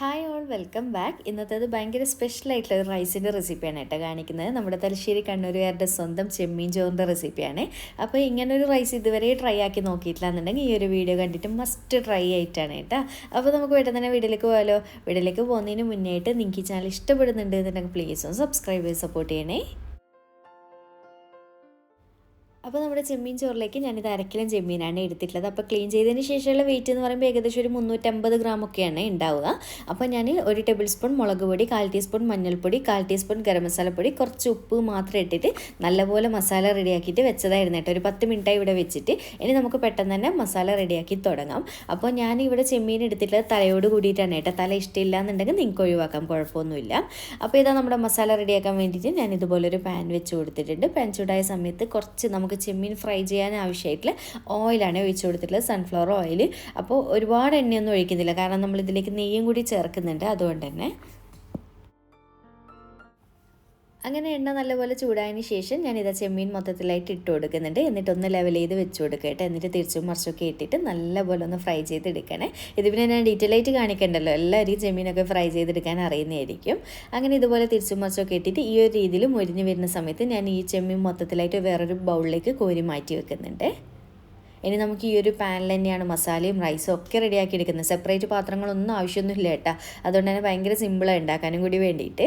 Hi all welcome back ഇന്നത്തേത് ഭയങ്കര special ആയിട്ടുള്ള ഒരു റൈസിന്റെ റെസിപ്പിയാണ് കേട്ടോ കാണിക്കുന്നത്. നമ്മുടെ തലശ്ശേരി കണ്ണൂരുകാരുടെ സ്വന്തം ചെമ്മീൻ ചോറിന്റെ റെസിപ്പിയാണ് അപ്പോൾ ഇങ്ങനെ ഒരു റൈസ് ഇതുവരെ ട്രൈ ആക്കി നോക്കിയിട്ടില്ല എന്നുണ്ടെങ്കിൽ ഈ ഒരു വീഡിയോ കണ്ടിട്ട് മസ്റ്റ് ട്രൈ ആയിട്ടാണ് കേട്ടോ. അപ്പോൾ നമുക്ക് പെട്ടെന്ന് തന്നെ വീഡിയോയിലേക്ക് പോകാലോ വീഡിയോയിലേക്ക് പോകുന്നതിന് മുന്നേ ആയിട്ട് നിങ്ങൾക്ക് ഈ ചാനൽ ഇഷ്ടപ്പെടുന്നുണ്ട് എന്നുണ്ടെങ്കിൽ പ്ലീസ് ഒന്ന് സബ്സ്ക്രൈബ് ചെയ്ത് സപ്പോർട്ട് ചെയ്യണേ. അപ്പോൾ നമ്മുടെ ചെമ്മീൻ ചോറിലേക്ക് ഞാനിത് അരക്കിലും ചെമ്മീനാണ് എടുത്തിട്ടുള്ളത്. അപ്പോൾ ക്ലീൻ ചെയ്തതിന് ശേഷമുള്ള വെയിറ്റ് എന്ന് പറയുമ്പോൾ ഏകദേശം ഒരു മുന്നൂറ്റമ്പത് ഗ്രാം ഒക്കെയാണ് ഉണ്ടാവുക. അപ്പോൾ ഞാൻ ഒരു ടേബിൾ സ്പൂൺ മുളക് പൊടി കാൽ ടീസ്പൂൺ മഞ്ഞൾപ്പൊടി കാൽ ടീസ്പൂൺ ഗരം മസാലപ്പൊടി കുറച്ച് ഉപ്പ് മാത്രം ഇട്ടിട്ട് നല്ലപോലെ മസാല റെഡിയാക്കിയിട്ട് വെച്ചതായിരുന്നു കേട്ടോ. ഒരു പത്ത് മിനിറ്റായി ഇവിടെ വെച്ചിട്ട്. ഇനി നമുക്ക് പെട്ടെന്ന് തന്നെ മസാല റെഡിയാക്കി തുടങ്ങാം. അപ്പോൾ ഞാൻ ഇവിടെ ചെമ്മീൻ എടുത്തിട്ടുള്ളത് തലയോട് കൂടിയിട്ടാണ് കേട്ടോ. തല ഇഷ്ടമില്ല എന്നുണ്ടെങ്കിൽ നിങ്ങൾക്ക് ഒഴിവാക്കാം കുഴപ്പമൊന്നുമില്ല. അപ്പോൾ ഇതാ നമ്മുടെ മസാല റെഡിയാക്കാൻ വേണ്ടിയിട്ട് ഞാൻ ഇതുപോലൊരു പാൻ വെച്ച് കൊടുത്തിട്ടുണ്ട്. പാൻ ചൂടായ സമയത്ത് കുറച്ച് നമുക്ക് ചെമ്മീൻ ഫ്രൈ ചെയ്യാൻ ആവശ്യമായിട്ടുള്ള ഓയിലാണ് ഒഴിച്ചു കൊടുത്തിട്ടുള്ളത് സൺഫ്ലവർ ഓയിൽ അപ്പോൾ ഒരുപാട് എണ്ണയൊന്നും ഒഴിക്കുന്നില്ല. കാരണം നമ്മളിതിലേക്ക് നെയ്യും കൂടി ചേർക്കുന്നുണ്ട്. അതുകൊണ്ട് തന്നെ അങ്ങനെ എണ്ണ നല്ലപോലെ ചൂടായതിന് ശേഷം ഞാൻ ഇതാ ചെമ്മീൻ മൊത്തത്തിലായിട്ട് ഇട്ട് കൊടുക്കുന്നുണ്ട്. എന്നിട്ട് ഒന്ന് ലെവൽ ചെയ്ത് വെച്ച് കൊടുക്കട്ടെ എന്നിട്ട് തിരിച്ചും മറിച്ചൊക്കെ ഇട്ടിട്ട് നല്ലപോലെ ഒന്ന് ഫ്രൈ ചെയ്തെടുക്കണേ. ഇത് പിന്നെ ഞാൻ ഡീറ്റെയിൽ ആയിട്ട് കാണിക്കണ്ടല്ലോ. എല്ലാവരും ചെമ്മീനൊക്കെ ഫ്രൈ ചെയ്തെടുക്കാൻ അറിയുന്നതായിരിക്കും. അങ്ങനെ ഇതുപോലെ തിരിച്ചും മറിച്ചൊക്കെ ഇട്ടിട്ട് ഈ ഒരു രീതിയിൽ മുരിഞ്ഞ് വരുന്ന സമയത്ത് ഞാൻ ഈ ചെമ്മീൻ മൊത്തത്തിലായിട്ട് വേറൊരു ബൗളിലേക്ക് കോരി മാറ്റി വെക്കുന്നുണ്ട്. ഇനി നമുക്ക് ഈ ഒരു പാനിൽ തന്നെയാണ് മസാലയും റൈസും ഒക്കെ റെഡിയാക്കി എടുക്കുന്നത്. സെപ്പറേറ്റ് പാത്രങ്ങളൊന്നും ആവശ്യമൊന്നുമില്ല കേട്ടോ. അതുകൊണ്ട് തന്നെ ഭയങ്കര സിമ്പിളാണ് ഉണ്ടാക്കാനും കൂടി വേണ്ടിയിട്ട്.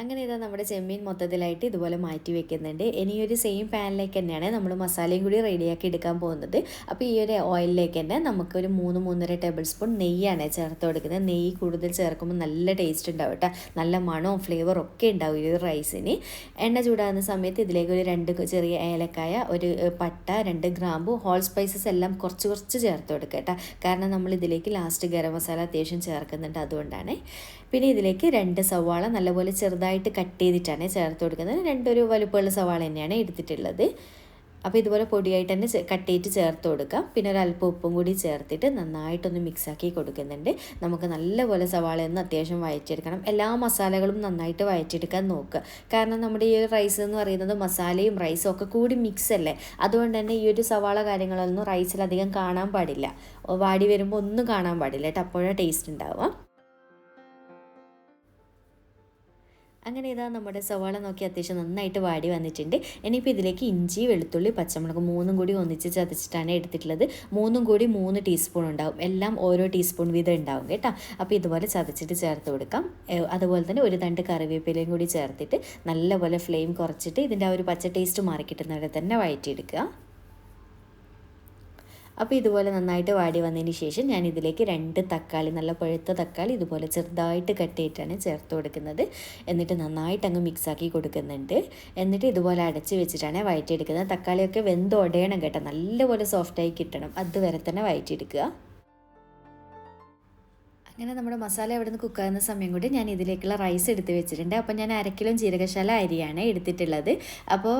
അങ്ങനെ ഇതാ നമ്മുടെ ചെമ്മീൻ മൊത്തത്തിലായിട്ട് ഇതുപോലെ മാറ്റി വെക്കുന്നുണ്ട്. ഇനി ഒരു സെയിം പാനിലേക്ക് തന്നെയാണ് നമ്മൾ മസാലയും കൂടി റെഡിയാക്കി എടുക്കാൻ പോകുന്നത്. അപ്പോൾ ഈ ഒരു ഓയിലിലേക്ക് തന്നെ നമുക്കൊരു മൂന്ന് മൂന്നര ടേബിൾ സ്പൂൺ നെയ്യാണ് ചേർത്ത് കൊടുക്കുന്നത്. നെയ്യ് കൂടുതൽ ചേർക്കുമ്പോൾ നല്ല ടേസ്റ്റ് ഉണ്ടാവും കേട്ടോ നല്ല മണവും ഫ്ലേവറും ഒക്കെ ഉണ്ടാവും ഈ റൈസിന് എണ്ണ ചൂടാകുന്ന സമയത്ത് ഇതിലേക്ക് ഒരു രണ്ട് ചെറിയ ഏലക്കായ ഒരു പട്ട രണ്ട് ഗ്രാമ്പു ഹോൾ സ്പൈസസ് എല്ലാം കുറച്ച് കുറച്ച് ചേർത്ത് കൊടുക്കുക കേട്ടോ കാരണം നമ്മൾ ഇതിലേക്ക് ലാസ്റ്റ് ഗരം മസാല അത്യാവശ്യം ചേർക്കുന്നുണ്ട് അതുകൊണ്ടാണ്. പിന്നെ ഇതിലേക്ക് രണ്ട് സവാള നല്ലപോലെ ചെറുതായിട്ട് കട്ട് ചെയ്തിട്ടാണ് ചേർത്ത് കൊടുക്കുന്നത്. രണ്ടൊരു വലുപ്പമുള്ള സവാള തന്നെയാണ് എടുത്തിട്ടുള്ളത്. അപ്പോൾ ഇതുപോലെ പൊടിയായിട്ട് തന്നെ കട്ട് ചെയ്തിട്ട് ചേർത്ത് കൊടുക്കാം. പിന്നെ ഒരു അല്പം ഉപ്പും കൂടി ചേർത്തിട്ട് നന്നായിട്ടൊന്ന് മിക്സാക്കി കൊടുക്കുന്നുണ്ട്. നമുക്ക് നല്ലപോലെ സവാള ഒന്ന് അത്യാവശ്യം വഴറ്റിയെടുക്കണം. എല്ലാ മസാലകളും നന്നായിട്ട് വഴറ്റിയെടുക്കാൻ നോക്കുക. കാരണം നമ്മുടെ ഈ റൈസ് എന്ന് പറയുന്നത് മസാലയും റൈസും ഒക്കെ കൂടി മിക്സ് അല്ലേ? അതുകൊണ്ട് തന്നെ ഈ ഒരു സവാള കാര്യങ്ങളൊന്നും റൈസിലധികം കാണാൻ പാടില്ല. വാടി വരുമ്പോൾ ഒന്നും കാണാൻ പാടില്ല കേട്ടോ. അപ്പോഴാണ് ടേസ്റ്റ് ഉണ്ടാവുക. അങ്ങനെ ഇതാ നമ്മുടെ സവാള നോക്കി അത്യാവശ്യം നന്നായിട്ട് വാടി വന്നിട്ടുണ്ട്. ഇനിയിപ്പോൾ ഇതിലേക്ക് ഇഞ്ചി വെളുത്തുള്ളി പച്ചമുളക് മൂന്നും കൂടി ഒന്നിച്ച് ചതച്ചിട്ടാണ് എടുത്തിട്ടുള്ളത്. മൂന്നും കൂടി മൂന്ന് ടീസ്പൂൺ ഉണ്ടാവും. എല്ലാം ഓരോ ടീസ്പൂൺ വീതം ഉണ്ടാവും കേട്ടോ. അപ്പോൾ ഇതുപോലെ ചതച്ചിട്ട് ചേർത്ത് കൊടുക്കാം. അതുപോലെ തന്നെ ഒരു തണ്ട് കറിവേപ്പിലയും കൂടി ചേർത്തിട്ട് നല്ലപോലെ ഫ്ലെയിം കുറച്ചിട്ട് ഇതിന്റെ ആ ഒരു പച്ച ടേസ്റ്റ് മാറി കിട്ടുന്നവരെ തന്നെ വഴറ്റിയെടുക്കുക. അപ്പോൾ ഇതുപോലെ നന്നായിട്ട് വാടി വന്നതിന് ശേഷം ഞാൻ ഇതിലേക്ക് രണ്ട് തക്കാളി നല്ല പഴുത്ത തക്കാളി ഇതുപോലെ ചെറുതായിട്ട് കട്ട് ചെയ്തിട്ടാണ് ചേർത്ത് കൊടുക്കുന്നത്. എന്നിട്ട് നന്നായിട്ട് അങ്ങ് മിക്സാക്കി കൊടുക്കുന്നുണ്ട്. എന്നിട്ട് ഇതുപോലെ അടച്ച് വെച്ചിട്ടാണ് വഴറ്റിയെടുക്കുന്നത്. തക്കാളിയൊക്കെ വെന്ത് ഉടയണം കേട്ടോ. നല്ലപോലെ സോഫ്റ്റായി കിട്ടണം. അതുവരെ തന്നെ വഴറ്റിയെടുക്കുക. അങ്ങനെ നമ്മുടെ മസാല അവിടെ നിന്ന് കുക്കാകുന്ന സമയം കൊണ്ട് ഞാൻ ഇതിലേക്കുള്ള റൈസ് എടുത്ത് വെച്ചിട്ടുണ്ട്. അപ്പോൾ ഞാൻ അരക്കിലോ ജീരകശാല അരിയാണ് എടുത്തിട്ടുള്ളത്. അപ്പോൾ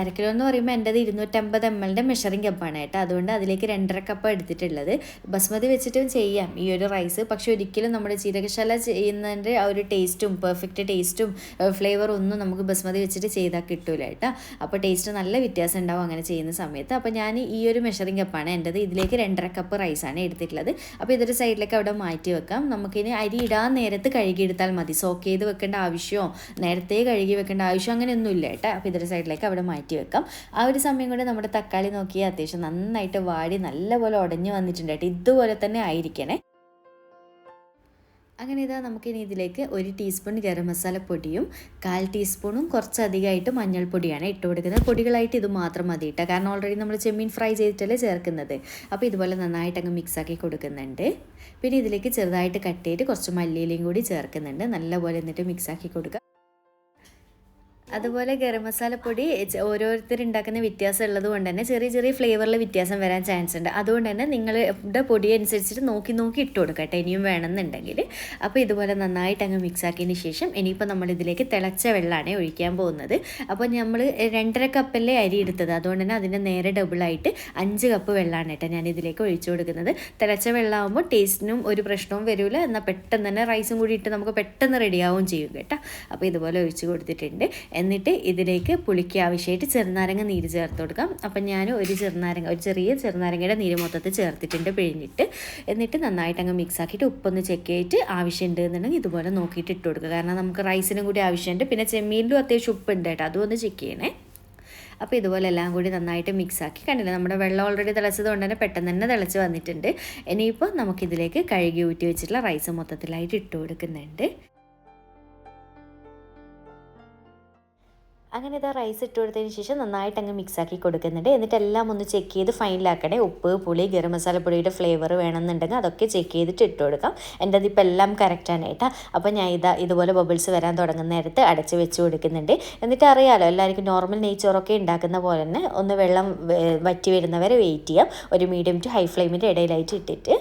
അരക്കിലോ എന്ന് പറയുമ്പോൾ എന്റെത് ഇരുന്നൂറ്റമ്പത് എം എല്ലിന്റെ മെഷറിംഗ് കപ്പാണ് കേട്ടോ. അതുകൊണ്ട് അതിലേക്ക് രണ്ടര കപ്പ് എടുത്തിട്ടുള്ളത്. ബസ്മതി വെച്ചിട്ടും ചെയ്യാം ഈ ഒരു റൈസ് പക്ഷേ ഒരിക്കലും നമ്മുടെ ജീരകശാല ചെയ്യുന്നതിന്റെ ആ ഒരു ടേസ്റ്റും പെർഫെക്റ്റ് ടേസ്റ്റും ഫ്ലേവറും ഒന്നും നമുക്ക് ബസ്മതി വെച്ചിട്ട് ചെയ്താൽ കിട്ടൂല കേട്ടോ. അപ്പോൾ ടേസ്റ്റ് നല്ല വ്യത്യാസം ഉണ്ടാവും അങ്ങനെ ചെയ്യുന്ന സമയത്ത്. അപ്പോൾ ഞാൻ ഈ ഒരു മെഷറിംഗ് കപ്പാണ് എന്റെത് ഇതിലേക്ക് രണ്ടര കപ്പ് റൈസാണ് എടുത്തിട്ടുള്ളത്. അപ്പോൾ ഇതൊരു സൈഡിലേക്ക് അവിടെ മാറ്റി വെക്കാം. വെക്കാം നമുക്കിനി അരി ഇടാൻ നേരത്ത് കഴുകിയെടുത്താൽ മതി. സോക്ക് ചെയ്ത് വെക്കേണ്ട ആവശ്യമോ നേരത്തെ കഴുകി വെക്കേണ്ട ആവശ്യം അങ്ങനെയൊന്നും ഇല്ല കേട്ടോ. അപ്പോൾ ഇതൊരു സൈഡിലേക്ക് അവിടെ മാറ്റി വെക്കാം. ആ ഒരു സമയം കൊണ്ട് നമ്മുടെ തക്കാളി നോക്കിയാൽ അത്യാവശ്യം നന്നായിട്ട് വാടി നല്ലപോലെ ഉടഞ്ഞു വന്നിട്ടുണ്ട് കേട്ടോ. ഇതുപോലെ തന്നെ ആയിരിക്കണേ. അങ്ങനെ ഇതാ നമുക്കിനി ഇതിലേക്ക് ഒരു ടീസ്പൂൺ ഗരം മസാല പൊടിയും കാൽ ടീസ്പൂണും കുറച്ചധികമായിട്ട് മഞ്ഞൾപ്പൊടിയാണ് ഇട്ട് കൊടുക്കുന്നത്. പൊടികളായിട്ട് ഇത് മാത്രം മതി കേട്ടോ കാരണം ഓൾറെഡി നമ്മൾ ചെമ്മീൻ ഫ്രൈ ചെയ്തിട്ടല്ലേ ചേർക്കുന്നത്. അപ്പോൾ ഇതുപോലെ നന്നായിട്ട് അങ്ങ് മിക്സാക്കി കൊടുക്കുന്നുണ്ട്. പിന്നെ ഇതിലേക്ക് ചെറുതായിട്ട് കട്ട് ചെയ്തിട്ട് കുറച്ച് മല്ലിയിലയും കൂടി ചേർക്കുന്നുണ്ട്. നല്ലപോലെ എന്നിട്ട് മിക്സാക്കി കൊടുക്കുക അതുപോലെ ഗരം മസാലപ്പൊടി ഓരോരുത്തർ ഉണ്ടാക്കുന്ന വ്യത്യാസം ഉള്ളത് കൊണ്ട് തന്നെ ചെറിയ ചെറിയ ഫ്ലേവറിൽ വ്യത്യാസം വരാൻ ചാൻസ് ഉണ്ട്. അതുകൊണ്ട് തന്നെ നിങ്ങളുടെ പൊടി അനുസരിച്ചിട്ട് നോക്കി നോക്കി ഇട്ട് കൊടുക്കട്ടെ ഇനിയും വേണമെന്നുണ്ടെങ്കിൽ അപ്പോൾ ഇതുപോലെ നന്നായിട്ട് അങ്ങ് മിക്സ് ആക്കിയതിന് ശേഷം ഇനിയിപ്പോൾ നമ്മൾ ഇതിലേക്ക് തിളച്ച വെള്ളമാണ് ഒഴിക്കാൻ പോകുന്നത്. അപ്പോൾ നമ്മൾ രണ്ടര കപ്പല്ലേ അരി എടുത്തത്. അതുകൊണ്ട് തന്നെ അതിന്റെ നേരെ ഡബിളായിട്ട് അഞ്ച് കപ്പ് വെള്ളമാണ് കേട്ടോ ഞാൻ ഇതിലേക്ക് ഒഴിച്ചു കൊടുക്കുന്നത്. തിളച്ച വെള്ളമാകുമ്പോൾ ടേസ്റ്റിനും ഒരു പ്രശ്നവും വരില്ല എന്നാൽ പെട്ടെന്ന് തന്നെ റൈസും കൂടി ഇട്ട് നമുക്ക് പെട്ടെന്ന് റെഡിയാവും ചെയ്യും കേട്ടോ. അപ്പോൾ ഇതുപോലെ ഒഴിച്ച് കൊടുത്തിട്ടുണ്ട്. എന്നിട്ട് ഇതിലേക്ക് പുളിക്ക് ആവശ്യമായിട്ട് ചെറുനാരങ്ങ നീര് ചേർത്ത് കൊടുക്കാം. അപ്പം ഞാൻ ഒരു ചെറുനാരങ്ങ ഒരു ചെറിയ ചെറുനാരങ്ങയുടെ നീര് മൊത്തത്തിൽ ചേർത്തിട്ടുണ്ട് പിഴിഞ്ഞിട്ട്. എന്നിട്ട് നന്നായിട്ട് അങ്ങ് മിക്സ് ആക്കിയിട്ട് ഉപ്പൊന്ന് ചെക്ക് ചെയ്തിട്ട് ആവശ്യമുണ്ട് എന്നുണ്ടെങ്കിൽ ഇതുപോലെ നോക്കിയിട്ട് ഇട്ട് കൊടുക്കുക. കാരണം നമുക്ക് റൈസിനും കൂടി ആവശ്യമുണ്ട്. പിന്നെ ചെമ്മീനിലും അത്യാവശ്യം ഉപ്പുണ്ട് കേട്ടോ. അതും ഒന്ന് ചെക്ക് ചെയ്യണേ. അപ്പോൾ ഇതുപോലെ എല്ലാം കൂടി നന്നായിട്ട് മിക്സ് ആക്കി. കണ്ടില്ല നമ്മുടെ വെള്ളം ഓൾറെഡി തിളച്ചത് കൊണ്ട് തന്നെ പെട്ടെന്ന് തന്നെ തിളച്ച് വന്നിട്ടുണ്ട്. ഇനിയിപ്പോൾ നമുക്കിതിലേക്ക് കഴുകി ഊറ്റി വെച്ചിട്ടുള്ള റൈസ് മൊത്തത്തിലായിട്ട് ഇട്ട് കൊടുക്കുന്നുണ്ട്. അങ്ങനെ ഇതാ റൈസ് ഇട്ട് കൊടുത്തതിന് ശേഷം നന്നായിട്ട് അങ്ങ് മിക്സ് ആക്കി കൊടുക്കുന്നുണ്ട്. എന്നിട്ട് എല്ലാം ഒന്ന് ചെക്ക് ചെയ്ത് ഫൈനലാക്കണേ ഉപ്പ് പുളി ഗരം മസാലപ്പൊടിയുടെ ഫ്ലേവർ വേണമെന്നുണ്ടെങ്കിൽ അതൊക്കെ ചെക്ക് ചെയ്തിട്ട് ഇട്ട് കൊടുക്കാം. എന്റെ അതിപ്പോൾ എല്ലാം കറക്റ്റാണ് അപ്പോൾ ഞാൻ ഇതാ ഇതുപോലെ ബബിൾസ് വരാൻ തുടങ്ങുന്ന നേരത്ത് അടച്ച് വെച്ച് കൊടുക്കുന്നുണ്ട്. എന്നിട്ട് അറിയാലോ എല്ലാവർക്കും നോർമൽ നെയ്ച്ചോറൊക്കെ ഉണ്ടാക്കുന്ന പോലെ തന്നെ ഒന്ന് വെള്ളം വറ്റി വരുന്നവരെ വെയിറ്റ് ചെയ്യാം. ഒരു മീഡിയം ടു ഹൈ ഫ്ലെയിമിന്റെ ഇടയിലായിട്ട് ഇട്ടിട്ട്.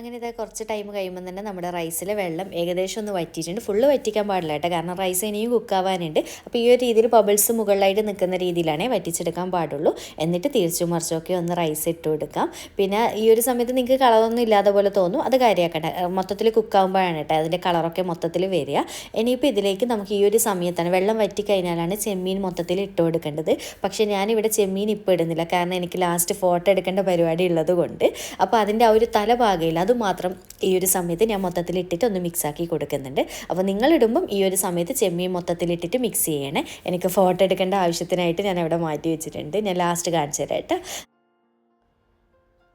അങ്ങനെ ഇതാ കുറച്ച് ടൈം കഴിയുമ്പോൾ തന്നെ നമ്മുടെ റൈസിലെ വെള്ളം ഏകദേശം ഒന്ന് വറ്റിയിട്ടുണ്ട്. ഫുള്ള് വറ്റിക്കാൻ പാടില്ല കേട്ടോ. കാരണം റൈസ് ഇനിയും കുക്കാവാനുണ്ട് അപ്പോൾ ഈ ഒരു രീതിയിൽ ബബിൾസ് മുകളിലായിട്ട് നിൽക്കുന്ന രീതിയിലാണേ വറ്റിച്ചെടുക്കാൻ പാടുള്ളൂ. എന്നിട്ട് തിരിച്ചു മറിച്ചൊക്കെ ഒന്ന് റൈസ് ഇട്ട് കൊടുക്കാം. പിന്നെ ഈ ഒരു സമയത്ത് നിങ്ങൾക്ക് കളറൊന്നും ഇല്ലാതെ പോലെ തോന്നും. അത് കാര്യമാക്കണ്ട മൊത്തത്തിൽ കുക്കാവുമ്പോഴാണ് കേട്ടോ അതിന്റെ കളറൊക്കെ മൊത്തത്തിൽ വരിക. ഇനിയിപ്പോൾ ഇതിലേക്ക് നമുക്ക് ഈ ഒരു സമയത്താണ് വെള്ളം വറ്റി കഴിഞ്ഞാലാണ് ചെമ്മീൻ മൊത്തത്തിൽ ഇട്ട് കൊടുക്കേണ്ടത്. പക്ഷേ ഞാനിവിടെ ചെമ്മീൻ ഇപ്പോൾ ഇടുന്നില്ല. കാരണം എനിക്ക് ലാസ്റ്റ് ഫോട്ടോ എടുക്കേണ്ട പരിപാടി ഉള്ളത് കൊണ്ട്. അപ്പോൾ അതിന്റെ ആ ഒരു തല ഭാഗമില്ല അതുമാത്രം ഈ ഒരു സമയത്ത് ഞാൻ മൊത്തത്തിൽ ഇട്ടിട്ട് ഒന്ന് മിക്സാക്കി കൊടുക്കുന്നുണ്ട്. അപ്പോൾ നിങ്ങളിടുമ്പം ഈ ഒരു സമയത്ത് ചെമ്മീൻ മൊത്തത്തിൽ ഇട്ടിട്ട് മിക്സ് ചെയ്യണേ. എനിക്ക് ഫോട്ടോ എടുക്കേണ്ട ആവശ്യത്തിനായിട്ട് ഞാൻ അവിടെ മാറ്റി വെച്ചിട്ടുണ്ട്. ഞാൻ ലാസ്റ്റ് കാണിച്ചു തരാം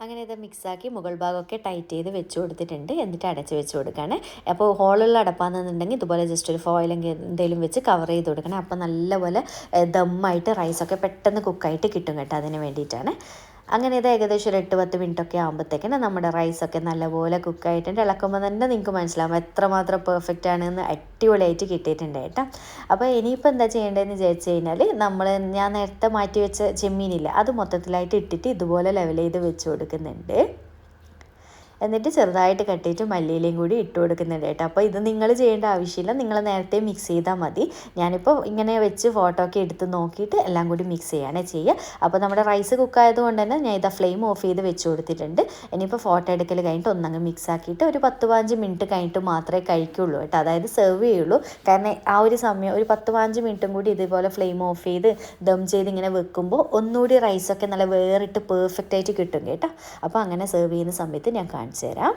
അങ്ങനെ ഇത് മിക്സാക്കി മുകൾ ഭാഗമൊക്കെ ടൈറ്റ് ചെയ്ത് വെച്ച് കൊടുത്തിട്ടുണ്ട്. എന്നിട്ട് അടച്ച് വെച്ച് കൊടുക്കുകയാണ്. അപ്പോൾ ഹോളുള്ള അടപ്പാണെന്നുണ്ടെങ്കിൽ ഇതുപോലെ ജസ്റ്റ് ഒരു ഫോയിലെങ്കിൽ എന്തെങ്കിലും വെച്ച് കവർ ചെയ്ത് കൊടുക്കണം. അപ്പോൾ നല്ലപോലെ ദമ്മായിട്ട് റൈസൊക്കെ പെട്ടെന്ന് കുക്കായിട്ട് കിട്ടും കേട്ടോ അതിന് വേണ്ടിയിട്ടാണ്. അങ്ങനെ ഇത് ഏകദേശം ഒരു എട്ട് പത്ത് മിനിറ്റ് ഒക്കെ ആകുമ്പോഴത്തേക്കിന് നമ്മുടെ റൈസൊക്കെ നല്ലപോലെ കുക്കായിട്ടുണ്ട് ഇളക്കുമ്പോൾ തന്നെ നിങ്ങൾക്ക് മനസ്സിലാവും എത്രമാത്രം പെർഫെക്റ്റ് ആണ് എന്ന് അടിപൊളിയായിട്ട് കിട്ടിയിട്ടുണ്ട് കേട്ടോ. അപ്പോൾ ഇനിയിപ്പോൾ എന്താ ചെയ്യേണ്ടതെന്ന് വിചാരിച്ചു കഴിഞ്ഞാൽ നമ്മൾ ഞാൻ നേരത്തെ മാറ്റി വെച്ച ചെമ്മീനില്ല അത് മൊത്തത്തിലായിട്ട് ഇട്ടിട്ട് ഇതുപോലെ ലെവൽ ചെയ്ത് വെച്ച് കൊടുക്കുന്നുണ്ട്. എന്നിട്ട് ചെറുതായിട്ട് കട്ടിയിട്ട് മല്ലിയിലയും കൂടി ഇട്ട് കൊടുക്കുന്നുണ്ട് കേട്ടോ. അപ്പോൾ ഇത് നിങ്ങൾ ചെയ്യേണ്ട ആവശ്യമില്ല. നിങ്ങൾ നേരത്തെ മിക്സ് ചെയ്താൽ മതി. ഞാനിപ്പോൾ ഇങ്ങനെ വെച്ച് ഫോട്ടോ ഒക്കെ എടുത്ത് നോക്കിയിട്ട് എല്ലാം കൂടി മിക്സ് ചെയ്യാണ് ചെയ്യുക. അപ്പോൾ നമ്മുടെ റൈസ് കുക്ക് ആയതുകൊണ്ട് തന്നെ ഞാൻ ഇതാ ഫ്ലെയിം ഓഫ് ചെയ്ത് വെച്ച് കൊടുത്തിട്ടുണ്ട്. ഇനിയിപ്പോൾ ഫോട്ടോ എടുക്കൽ കഴിഞ്ഞിട്ട് ഒന്നങ്ങ് മിക്സ് ആക്കിയിട്ട് ഒരു പത്ത് പതിനഞ്ച് മിനിറ്റ് കഴിഞ്ഞിട്ട് മാത്രമേ കഴിക്കുള്ളൂ കേട്ടോ. അതായത് സെർവ് ചെയ്യുള്ളൂ. കാരണം ആ ഒരു സമയം ഒരു പത്ത് പതിനഞ്ച് മിനിറ്റും കൂടി ഇതുപോലെ ഫ്ലെയിം ഓഫ് ചെയ്ത് ദം ചെയ്ത് ഇങ്ങനെ വെക്കുമ്പോൾ ഒന്നുകൂടി റൈസൊക്കെ നല്ല വേറിട്ട് പെർഫെക്റ്റ് ആയിട്ട് കിട്ടും കേട്ടോ. അപ്പോൾ അങ്ങനെ സെർവ് ചെയ്യുന്ന സമയത്ത് ഞാൻ കാണിച്ചു തരാം.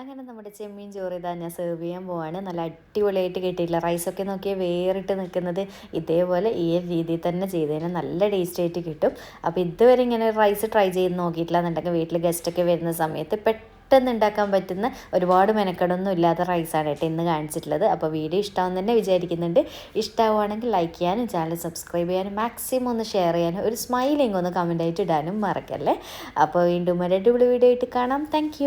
അങ്ങനെ നമ്മുടെ ചെമ്മീൻ ചോറ് ഇതാ ഞാൻ സെർവ് ചെയ്യാൻ പോവാണ്. നല്ല അടിപൊളിയായിട്ട് കിട്ടിയില്ല റൈസൊക്കെ നോക്കിയാൽ വേറിട്ട് നിൽക്കുന്നത്. ഇതേപോലെ ഈ രീതിയിൽ തന്നെ ചെയ്ത് കഴിഞ്ഞാൽ നല്ല ടേസ്റ്റ് ആയിട്ട് കിട്ടും. അപ്പോൾ ഇതുവരെ ഇങ്ങനെ റൈസ് ട്രൈ ചെയ്ത് നോക്കിയിട്ടില്ല എന്നുണ്ടെങ്കിൽ വീട്ടിൽ ഗസ്റ്റൊക്കെ വരുന്ന സമയത്ത് പെട്ടെന്ന് ഉണ്ടാക്കാൻ പറ്റുന്ന ഒരുപാട് മെനക്കെടൊന്നും ഇല്ലാത്ത റൈസാണ് കേട്ടോ ഇന്ന് കാണിച്ചിട്ടുള്ളത്. അപ്പോൾ വീഡിയോ ഇഷ്ടമാവും തന്നെ വിചാരിക്കുന്നുണ്ട്. ഇഷ്ടമാവുകയാണെങ്കിൽ ലൈക്ക് ചെയ്യാനും ചാനൽ സബ്സ്ക്രൈബ് ചെയ്യാനും മാക്സിമം ഒന്ന് ഷെയർ ചെയ്യാനും ഒരു സ്മൈലിംഗ് ഒന്ന് കമന്റായിട്ട് ഇടാനും മറക്കല്ലേ? അപ്പോൾ വീണ്ടും ഒരു അടിപൊളി വീഡിയോ ആയിട്ട് കാണാം. താങ്ക്